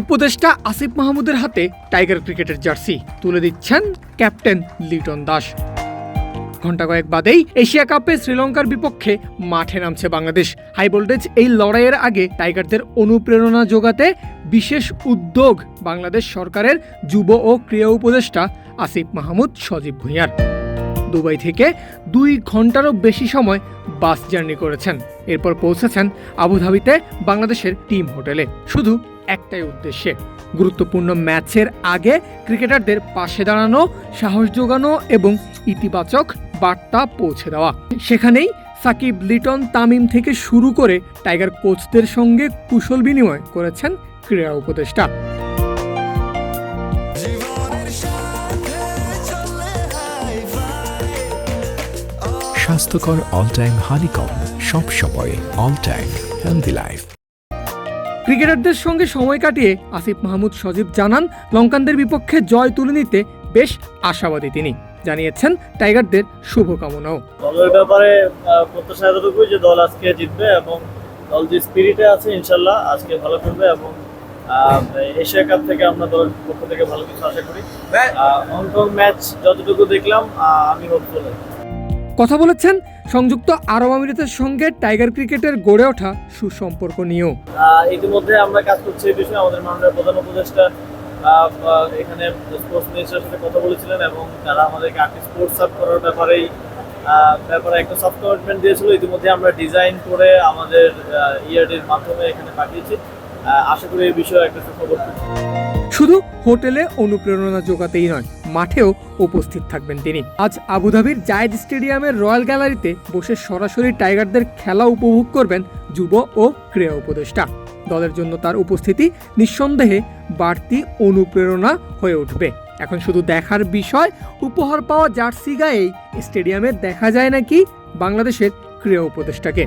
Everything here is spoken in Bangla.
উপদেষ্টা আসিফ মাহমুদের হাতে টাইগার ক্রিকেটের জার্সি। তুলে দিচ্ছেন ক্যাপ্টেন লিটন দাস। ঘণ্টা কয়েক বাদেই এশিয়া কাপে শ্রীলঙ্কার বিপক্ষে মাঠে নামছে বাংলাদেশ। হাই ভোল্টেজ এই লড়াইয়ের আগে টাইগারদের অনুপ্রেরণা যোগাতে বিশেষ উদ্যোগ বাংলাদেশ সরকারের যুব ও ক্রীড়া উপদেষ্টা আসিফ মাহমুদ সজীব ভুঁইয়ার। দুবাই থেকে দুই ঘন্টারও বেশি সময় বাস জার্নি করেছেন। এরপর পৌঁছেছেন আবুধাবিতে বাংলাদেশের টিম হোটেলে। শুধু একটাই উদ্দেশ্যে, গুরুত্বপূর্ণ ম্যাচের আগে ক্রিকেটারদের পাশে দাঁড়ানো, সাহস যোগানো এবং ইতিবাচক বার্তা পৌঁছে দেওয়া। সেখানেই সাকিব লিটন তামিম থেকে শুরু করে টাইগার কোচদের সঙ্গে কুশল বিনিময় করেছেন ক্রীড়া উপদেষ্টা। স্বাস্থ্যকর অল টাইম হানিকম সব সময় অল টাইম হেলদি লাইফ ক্রিকেটারদের সঙ্গে সময় কাটিয়ে আসিফ মাহমুদ সজীব জানান লঙ্কানদের বিপক্ষে জয় তুলে নিতে বেশ আশাবাদী তিনি। জানিয়েছেন টাইগারদের শুভকামনাও। দলের ব্যাপারে প্রত্যাশা এতটুকুই যে দল আজকে জিতবে এবং দল যে স্পিরিটে আছে ইনশাল্লাহ আজকে ভালো করবে এবং এশিয়া কাপ থেকে আমরা দলের পক্ষ থেকে ভালো কিছু আশা করি। হংকং ম্যাচ যতটুকু দেখলাম আমি হোপফুল কথা বলেছেন সংযুক্ত আরব আমিরাতের সঙ্গে টাইগার ক্রিকেটের গড়ে ওঠা সুসম্পর্ক নিয়েও। ইতিমধ্যে আমরা কাজ করছি এই বিষয়ে। আমাদের মাননীয় প্রধান উপদেষ্টা এখানে স্পোর্টস মিনিস্টারের সাথে কথা বলেছিলেন এবং তারা আমাদেরকে আর্টি স্পোর্টস সাব করার ব্যাপারেই ব্যাপারে একটা সফট কমিটমেন্ট দিয়েছিল। ইতিমধ্যে আমরা ডিজাইন করে আমাদের ইয়ারডির মাধ্যমে এখানে পাঠিয়েছি। আশা করি এই বিষয়ে একটা সুখবর। শুধু হোটেলে অনুপ্রেরণা যোগাতেই নয়, মাঠেও উপস্থিত থাকবেন তিনি। আজ আবুধাবির জায়েদ স্টেডিয়ামের রয়্যাল গ্যালারিতে বসে সরাসরি টাইগারদের খেলা উপভোগ করবেন যুব ও ক্রীড়া উপদেষ্টা। দলের জন্য তার উপস্থিতি নিঃসন্দেহে বাড়তি অনুপ্রেরণা হয়ে উঠবে। এখন শুধু দেখার বিষয়, উপহার পাওয়া জার্সি গায়েই স্টেডিয়ামে দেখা যায় নাকি বাংলাদেশের ক্রীড়া উপদেষ্টাকে।